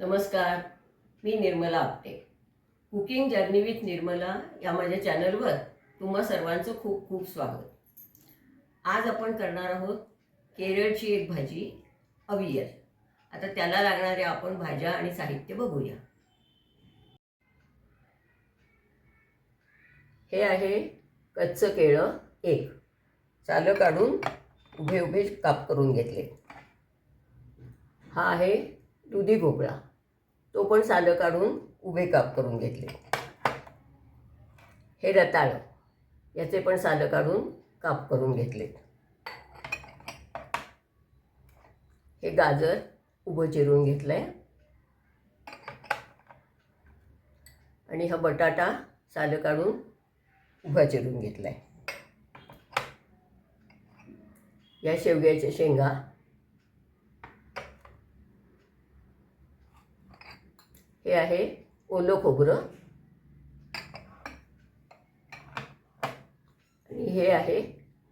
नमस्कार मी Nirmala Apte. Cooking journey with Nirmala या माझ्या चॅनलवर तुम्हा सर्वांचं खूप खूप स्वागत. आज आपण करणार आहोत केरळची एक भाजी अवियल आता त्याला लागणाऱ्या आपण भाज्या आणि साहित्य बघूया. हे आहे कच्चं केळं एक. चालं काढून उभे उभे काप करून घेतले. हा आहे दुधी भोपळा. तो पण सालं काढून उभे काप करून घेतले. हे रताळं याचे पण सालं काढून काप करून घेतले. हे गाजर उभं चिरून घेतलंय. आणि हा बटाटा सालं काढून उभा चिरून घेतलाय. या शेवग्याच्या शेंगा हे आहे ओलं खोबरं. आणि हे आहे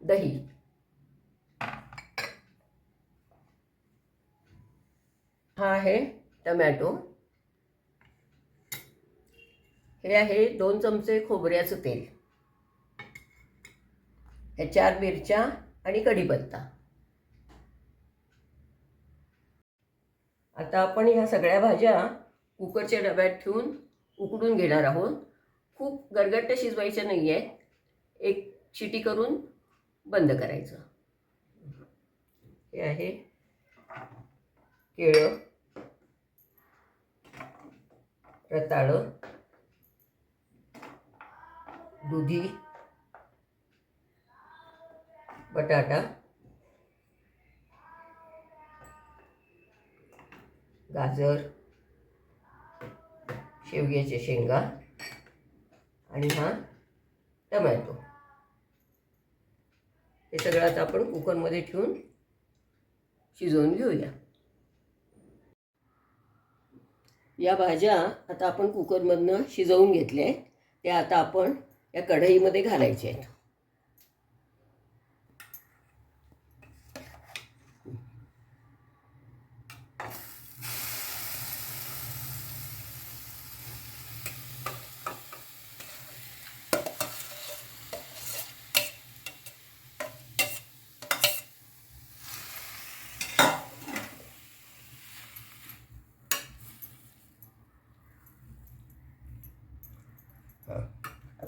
दही. हा आहे टमॅटो. हे आहे दोन चमचे खोबऱ्याचं तेल. हे चार मिरच्या आणि कढीपत्ता. आता आपण ह्या सगळ्या भाज्या कुकरच्या डब्यात ठेवून उकडून घेणार आहोत. खूप गरगट्ट शिजवायचं नाही आहे एक शिटी करून बंद करायचं. हे आहे केळं रताळं दुधी बटाटा गाजर शेवग्याच्या शेंगा आणि हा टमॅटो. हे सगळं आता आपण कुकरमध्ये ठेवून शिजवून घेऊया. या भाज्या आता आपण कुकरमधनं शिजवून घेतल्या आहेत. त्या आता आपण या कढईमध्ये घालायच्या आहेत.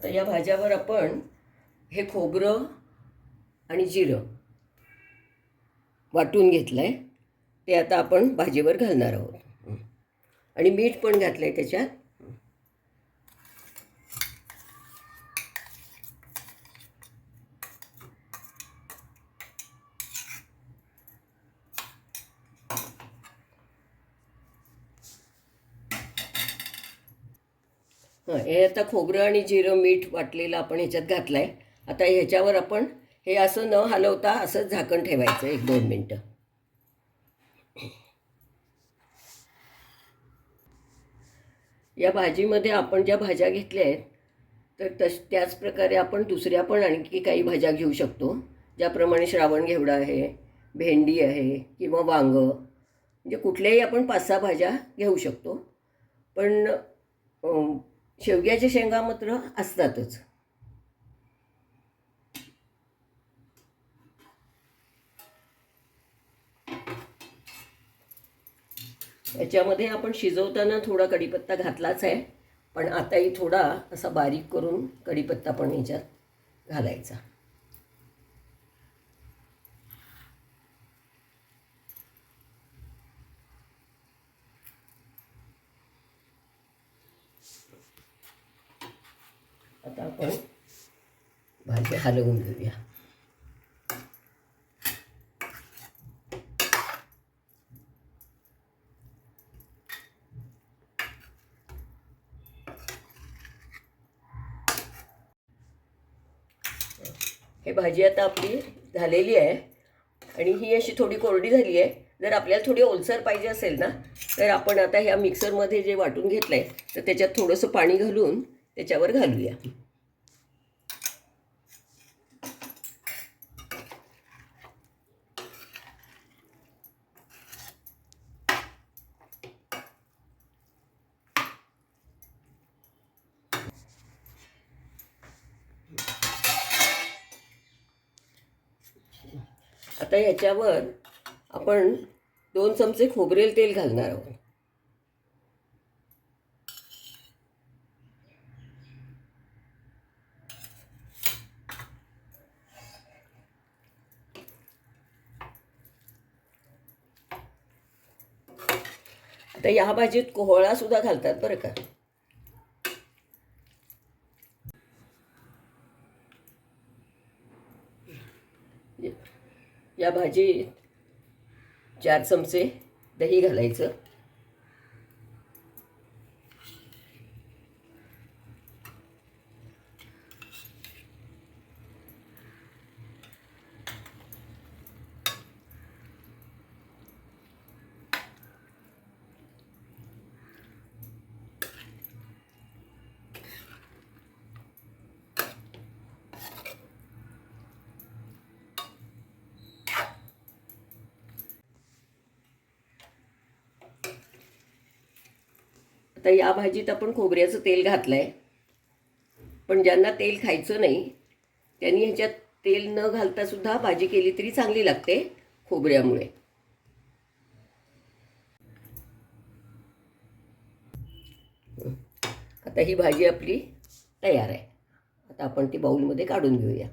आता या भाज्यावर आपण हे खोबरं आणि जिरं वाटून घेतलं आहे ते आता आपण भाजीवर घालणार आहोत. आणि मीठ पण घातलं आहे त्याच्यात. हं हे आता खोबरं आणि जिरं मीठ वाटलेलं आपण ह्याच्यात घातलं आहे आता ह्याच्यावर आपण हे असं न हलवता असंच झाकण ठेवायचं एक दोन मिनटं. या भाजीमध्ये आपण ज्या भाज्या घेतल्या आहेत तर तश त्याच प्रकारे आपण दुसऱ्या पण आणखी काही भाज्या घेऊ शकतो. ज्याप्रमाणे श्रावण घेवडा आहे भेंडी आहे किंवा वांगं म्हणजे कुठल्याही आपण पाच सहा भाज्या घेऊ शकतो. पण शेवग्याच्या शेंगा मात्र असतातच. याच्यामध्ये आपण शिजवताना थोडा कढीपत्ता घातलाच आहे पण आताही थोडा असा बारीक करून कढीपत्ता पण याच्यात घालायचा. आता आपण भाजी हलवून घेऊया. हे भाजी आता आपली झालेली आहे आणि ही अशी थोडी कोरडी झाली आहे. जर आपल्याला थोडी ओलसर पाहिजे असेल ना तर आपण आता ह्या मिक्सरमध्ये जे वाटून घेतलं आहे तर त्याच्यात थोडंसं पाणी घालून त्याच्यावर घालूया. आता याच्यावर आपण दोन चमचे खोबरेल तेल घालणार आहोत. आता या भाजीत कोहळा सुद्धा घालतात बरं का. या भाजीत चार चमचे दही घालायचं. आता या भाजीत आपण खोबऱ्याचं तेल घातलं आहे पण ज्यांना तेल खायचं नाही त्यांनी ह्याच्यात तेल न घालतासुद्धा भाजी केली तरी चांगली लागते खोबऱ्यामुळे. आता ही भाजी आपली तयार आहे. आता आपण ती बाऊलमध्ये काढून घेऊया.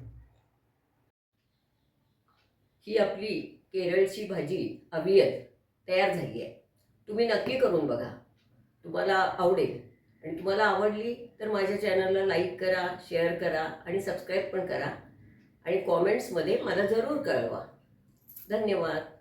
ही आपली केरळची भाजी अवियत तयार झाली आहे. तुम्ही नक्की करून बघा. तुम्हाला आवडेल. आणि तुम्हाला आवडली तर माझ्या चॅनलला लाईक करा शेअर करा आणि सबस्क्राईब पण करा. आणि कॉमेंट्समध्ये मला जरूर कळवा. धन्यवाद.